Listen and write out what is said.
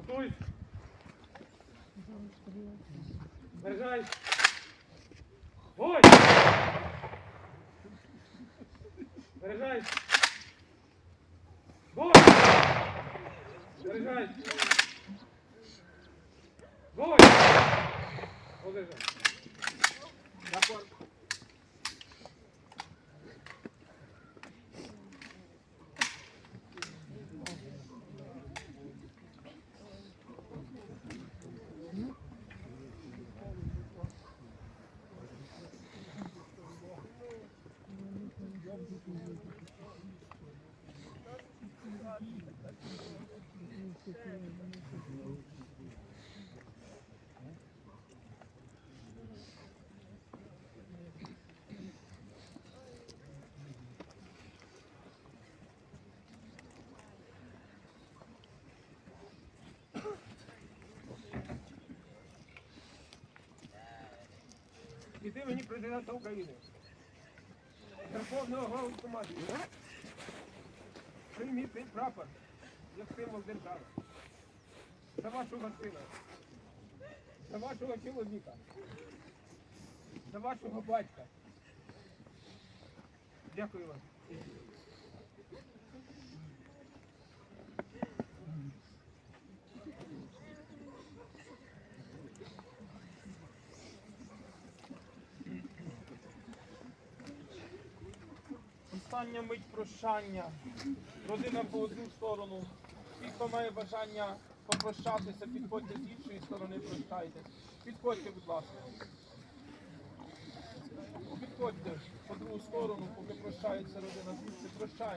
Готуй. Заряджай. Бой! Заряджай. Бой! Заряджай. Бой! Подержай. Рапорт. від імені президента України, Верховного Головнокомандуючого, прийміть цей прапор як символ держави. За вашого сина, за вашого чоловіка, за вашого батька. Дякую вам. Остання мить прощання. Родина по одну сторону. Ті, хто має бажання попрощатися, підходьте з іншої сторони, прощайтесь. Підходьте, будь ласка. Підходьте по другу сторону, поки прощається родина. Прощаємо.